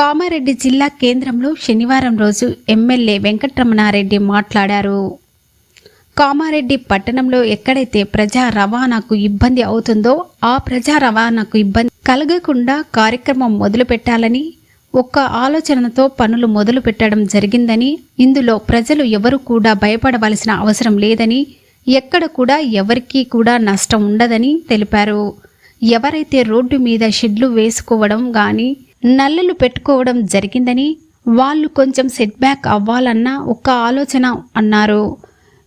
కామారెడ్డి జిల్లా కేంద్రంలో శనివారం రోజు ఎమ్మెల్యే వెంకటరమణారెడ్డి మాట్లాడారు. కామారెడ్డి పట్టణంలో ఎక్కడైతే ప్రజా రవాణాకు ఇబ్బంది అవుతుందో ఆ ప్రజా రవాణాకు ఇబ్బంది కలగకుండా కార్యక్రమం మొదలు పెట్టాలని ఒక్క ఆలోచనతో పనులు మొదలు పెట్టడం జరిగిందని ఇందులో ప్రజలు ఎవరు కూడా భయపడవలసిన అవసరం లేదని ఎక్కడ కూడా ఎవరికీ కూడా నష్టం ఉండదని తెలిపారు. ఎవరైతే రోడ్డు మీద షెడ్లు వేసుకోవడం కానీ నల్లలు పెట్టుకోవడం జరిగిందని వాళ్ళు కొంచెం సెట్ బ్యాక్ అవ్వాలన్న ఒక్క ఆలోచన అన్నారు.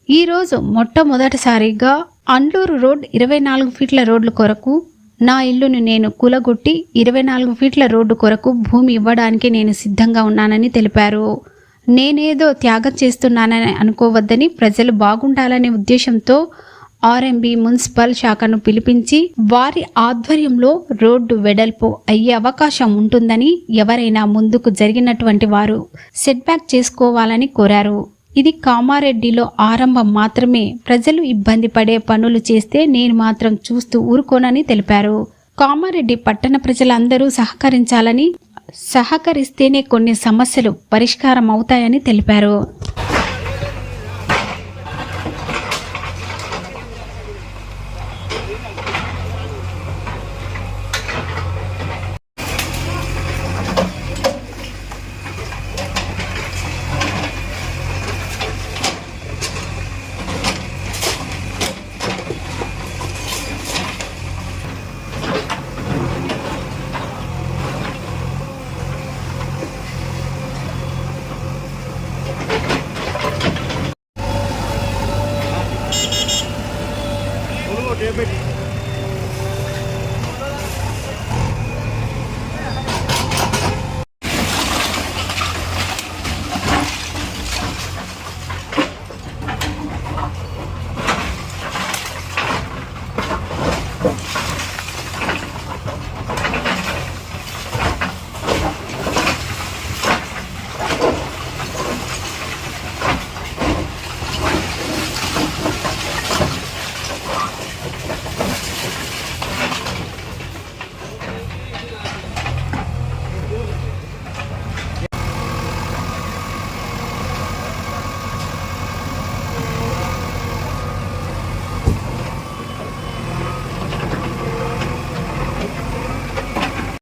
ఈరోజు మొట్టమొదటిసారిగా అండ్లూరు రోడ్ ఇరవై నాలుగు ఫీట్ల రోడ్ల కొరకు నా ఇల్లును నేను కూలగొట్టి ఇరవై నాలుగు ఫీట్ల రోడ్డు కొరకు భూమి ఇవ్వడానికి నేను సిద్ధంగా ఉన్నానని తెలిపారు. నేనేదో త్యాగం చేస్తున్నానని అనుకోవద్దని ప్రజలు బాగుండాలనే ఉద్దేశంతో ఆర్ఎంబి మున్సిపల్ శాఖను పిలిపించి వారి ఆధ్వర్యంలో రోడ్డు వెడల్పు అయ్యే అవకాశం ఉంటుందని ఎవరైనా ముందుకు జరిగినటువంటి వారు సెట్ బ్యాక్ చేసుకోవాలని కోరారు. ఇది కామారెడ్డిలో ఆరంభం మాత్రమే. ప్రజలు ఇబ్బంది పడే పనులు చేస్తే నేను మాత్రం చూస్తూ ఊరుకోనని తెలిపారు. కామారెడ్డి పట్టణ ప్రజలందరూ సహకరించాలని సహకరిస్తేనే కొన్ని సమస్యలు పరిష్కారం అవుతాయని తెలిపారు.